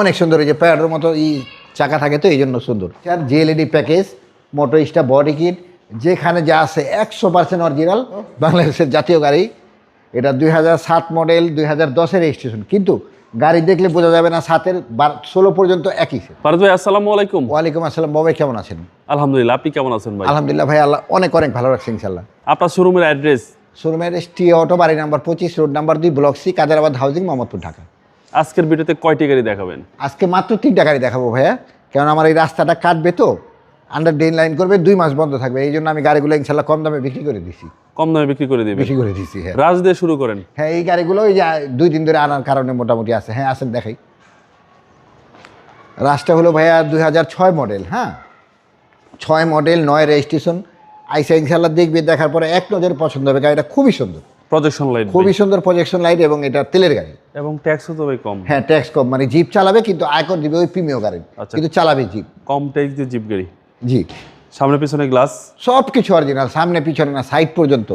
অনেক সুন্দর এই যে প্যাডের মতো ই চাকা থাকে তো এই জন্য সুন্দর। আর জিএলইডি প্যাকেজ মোটর স্টা বডি কিট যেখানে যা আছে একশো পার্সেন্ট অরিজিনাল বাংলাদেশের জাতীয় গাড়ি। এটা দুই হাজার সাত মডেল দুই হাজার দশের রেজিস্ট্রেশন কিন্তু গাড়ি দেখলে বোঝা যাবে না সাতের বার ষোলো পর্যন্ত একই। ফারুক ভাই আসসালামু আলাইকুম। ওয়ালাইকুম আসসালাম বাবাই কেমন আছেন? আলহামদুলিল্লাহ আপনি কেমন আছেন ভাই? আলহামদুলিল্লাহ ভাই আল্লাহ অনেক অনেক ভালো রাখছেন ইনশাল্লাহ আপনার শোরুমের অ্যাড্রেস শোরুমের অ্যাড্রেস টি অটো বাড়ি নাম্বার পঁচিশ রোড নাম্বার দুই block C Kaderabad housing Mohammadpur Dhaka. আজকের ভিডিওতে কয়টি গাড়ি দেখাবেন? আজকে মাত্র তিনটা গাড়ি দেখাবো ভাইয়া। কারণ আমার এই রাস্তাটা কাটবে তো আন্ডার ড্রেন লাইন করবে দুই মাস বন্ধ থাকবে। এই জন্য আমি গাড়িগুলো ইনশাল্লাহ কম দামে বিক্রি করে দিছি। কম দামে বিক্রি করে দিবেন? বিক্রি করে দিছি হ্যাঁ। রাজ দিয়ে শুরু করেন। হ্যাঁ এই গাড়িগুলো ওই যে দুই দিন ধরে আনার কারণে মোটামুটি আছে। হ্যাঁ আসেন দেখাই। রাস্তা হলো ভাইয়া দুই হাজার ছয় মডেল হ্যাঁ? ছয় মডেল নয় রেজিস্ট্রেশন আইসা ইনশাল্লাহ দেখবে দেখার পরে এক নজরে পছন্দ হবে গাড়িটা খুবই সুন্দর। প্রজেকশন লাইট খুবই সুন্দর প্রজেকশন লাইট এবং এটা তেলের গাড়ি। এবং ট্যাক্সও তো ভাই কম। হ্যাঁ ট্যাক্স কম মানে জিপ চালাবে কিন্তু আয়কর দিবে ওই প্রিমিয় গাড়ি আচ্ছা। কিন্তু চালাবে জিপ কম ট্যাক্স দিয়ে জিপ গাড়ি। জি। সামনে পিছনে গ্লাস সব কিছু অরিজিনাল সামনে পিছনে না সাইড পর্যন্ত।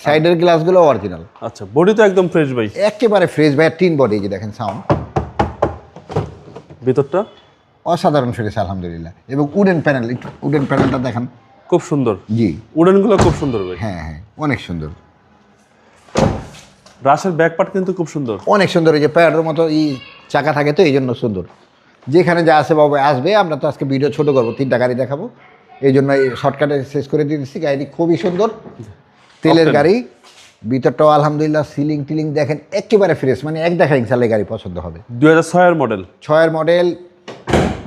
সাইডের গ্লাসগুলো অরিজিনাল আচ্ছা বডি তো একদম ফ্রেশ ভাই। একেবারে ফ্রেশ ভাইয়া তিন বডি যে দেখেন সাউন্ড ভিতরটা? অসাধারণ ফ্রেশ আলহামদুলিল্লাহ। এবং উডেন প্যানেল উডেন প্যানেলটা দেখান। খুব সুন্দর। জি। উডেনগুলো খুব সুন্দর ভাই। হ্যাঁ হ্যাঁ অনেক সুন্দর। রাশের ব্যাক পার্ট কিন্তু খুব সুন্দর। অনেক সুন্দর এই যে প্যাডের মতো ই চাকা থাকে তো এই জন্য সুন্দর। যেখানে যা আছে বাবা আসবে আমরা তো আজকে ভিডিও ছোটো করব তিনটা গাড়ি দেখাবো। এই জন্য এই শর্টকাটে শেষ করে দিয়ে দিচ্ছি গাড়িটি খুবই সুন্দর। তেলের গাড়ি ভিতরটাও আলহামদুলিল্লাহ সিলিং টিলিং দেখেন একেবারে ফ্রেশ মানে এক দেখা ইনশাল্লাহ গাড়ি পছন্দ হবে। দু হাজার ছয়ের মডেল ছয়ের মডেল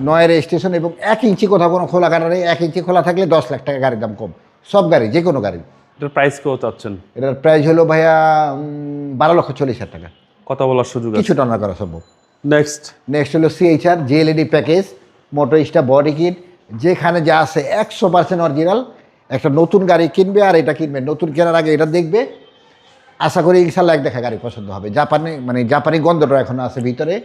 নয় রেজিস্ট্রেশন এবং এক ইঞ্চি কোথাও কোনো খোলা নেই এক ইঞ্চি খোলা থাকলে দশ লাখ টাকা গাড়ির দাম কম। সব গাড়ি যে কোনো গাড়ি। এটার প্রাইস কেউ চাচ্ছেন? এটার প্রাইস হলো ভাইয়া বারো লক্ষ চল্লিশ হাজার টাকা। কথা বলার সুযোগ কিছু টানা করা সম্ভব। নেক্সট নেক্সট হলো সিএইচআর জিএলইডি প্যাকেজ মোটর স্টা বডি কিট যেখানে যা আছে একশো পার্সেন্ট অরিজিনাল একটা নতুন গাড়ি কিনবে আর এটা কিনবে। নতুন কেনার আগে এটা দেখবে। আশা করি ইনশাল্লাহ এক দেখা গাড়ি পছন্দ হবে। জাপানি মানে জাপানি গন্ধটা এখন আছে ভিতরে।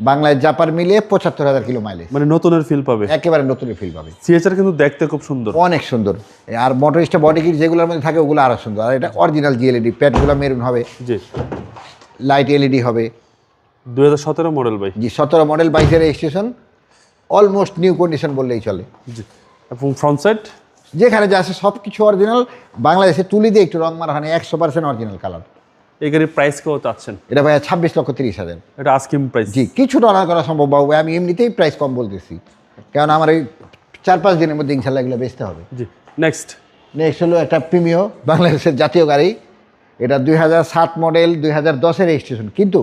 বাংলায় জাপার মিলিয়ে পঁচাত্তর হাজার কিলো মাইলেজ মানে নতুনের ফিল পাবে। একেবারে নতুন ফিল পাবে। সিএচআর কিন্তু দেখতে খুব সুন্দর। অনেক সুন্দর। আর মোটর স্টা বডি কিট যেগুলোর মধ্যে থাকে ওগুলো আরও সুন্দর। আর এটা অরিজিনাল জিএলইডি প্যাডগুলো মেরুন হবে। জি। লাইট এলইডি হবে। দু হাজার সতেরো মডেল ভাই জি সতেরো মডেল বাইকের রেজিস্ট্রেশন অলমোস্ট নিউ কন্ডিশন বললেই চলে। জি। এবং ফ্রন্ট সাইড যেখানে যা আছে সব কিছু অরিজিনাল বাংলাদেশে তুলি দিয়ে একটু রং মারা হয় একশো পার্সেন্ট অরিজিনাল কালার এই গাড়ির প্রাইস কেউ চাচ্ছেন? এটা ভাইয়া ছাব্বিশ লক্ষ তিরিশ হাজার। এটা আস্কিম প্রাইস জি কিছু ডলার করা সম্ভব বাবু আমি এমনিতেই প্রাইস কম বলতেছি। কারণ আমার এই চার পাঁচ দিনের মধ্যে ইনশাল্লাহ এগুলো বেচতে হবে। জি নেক্সট নেক্সট হলো একটা প্রিমিয় বাংলাদেশের জাতীয় গাড়ি। এটা দুই হাজার সাত মডেল দুই হাজার দশের রেজিস্ট্রেশন কিন্তু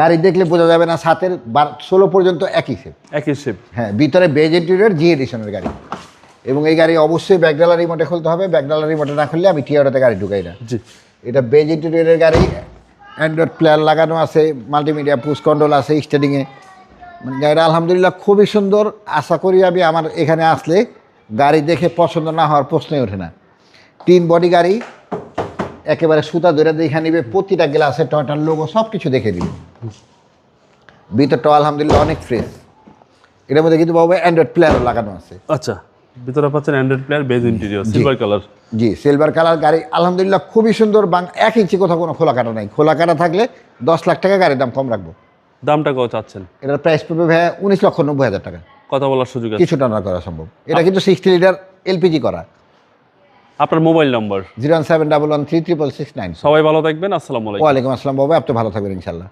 গাড়ি দেখলে বোঝা যাবে না সাতের বার ষোলো পর্যন্ত একই সেট একই শেপ হ্যাঁ ভিতরে বেজ ইন্টেরিয়র জি এডিশনের গাড়ি। এবং এই গাড়ি অবশ্যই ব্যাকডালার রিমোটে খুলতে হবে। ব্যাকডালার রিমোটে না খুললে আমি টিয়ারোতে গাড়ি ঢুকাই না। জি। এটা বেজ ইন্টেরিয়রের গাড়ি অ্যান্ড্রয়েড প্লেয়ার লাগানো আছে মাল্টিমিডিয়া পুশ কন্ট্রোল আছে স্টার্টিংয়ে মানে গাড়িটা আলহামদুলিল্লাহ খুবই সুন্দর। আশা করি আমি আমার এখানে আসলে গাড়ি দেখে পছন্দ না হওয়ার প্রশ্নই ওঠে না। তিন বডি গাড়ি, একেবারে সুতা ধরে দেখে নিবে, প্রতিটা গ্লাসে টয়টার লোগো সব কিছু দেখে দিবে। ভিতরটা আলহামদুলিল্লাহ অনেক ফ্রেশ এটার মধ্যে কিন্তু বাবু অ্যান্ড্রয়েড প্লেয়ারও লাগানো আছে। আচ্ছা। ভিতরে পাচ্ছেন Android player beige interior silver colour জি সিলভার কালার গাড়ি আলহামদুলিল্লাহ খুবই সুন্দর বাং এক ইঞ্চি কোথাও কোনো খোলা কাটা নাই। খোলা কাটা থাকলে দশ লাখ টাকা গাড়ির দাম কম রাখব। দামটা কত চাচ্ছেন? এটার প্রাইস পড়বে ভাইয়া উনিশ লক্ষ নব্বই হাজার টাকা। কথা বলার সুযোগ আছে। কিছু টানা করা সম্ভব। এটা কিন্তু সিক্সটি লিটার এলপিজি করা। আপনার mobile number zero seven double one three triple six nine. সবাই ভালো থাকবেন আসসালামু আলাইকুম। ওয়ালাইকুম আসসালাম বাবা আপনি ভালো থাকবেন ইনশাল্লাহ।